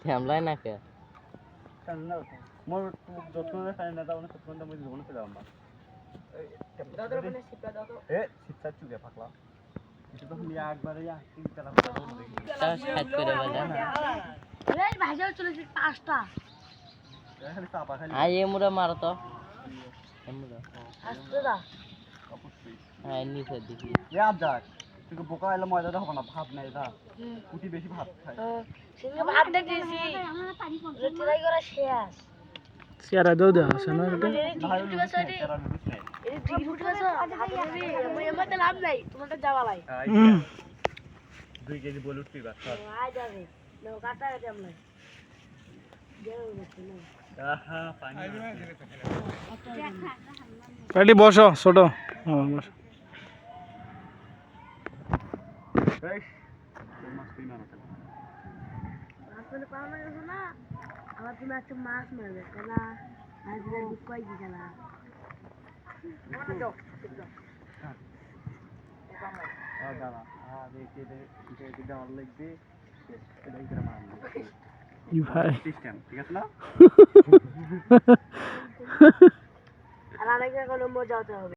শ্যামলাই না কে মোর যত্ন খাই না তাও সত্য মই জীবন ছিল আমার এ শিক্ষা চুকে পাকলা এটা তো নিয়ে একবারে তিন সাত করে বাজা ভাইজাও চলেছে পাঁচটা। খালি চাপা খালি। আই এমুরা মারো তো। এমুরা আসতে দা। হ্যাঁ নিচের দিকে। এ যাক। তুই বোকা এলে ময়দাটা হবে না ভাত নাই দা কুটি বেশি ভাত খায়। সেদিকে ভাত দেখেছি। ট্রাই করা শেষ। চেয়ারা দেও দেওয়া আছে না এটা? দুই কেজি বলে উঠবি বাস আয় যাবে। নাও কাটা গেছে আমরা। পানি বসো ছোট। হ্যাঁ বসো। বেশ তোর মাছ তুই না না মাছ মানে পাওয়া না গেছো না? আবার তুমি একটা মাছ মারবে কেনা কি দাঁড়া ah দেখি দেখি দেখি দেওয়ার লাগবে এটা ইকরা মারবো ই ভাই? সিস্টেম ঠিক আছে না? আর আরেকটা কোনো মজা হতে হবে।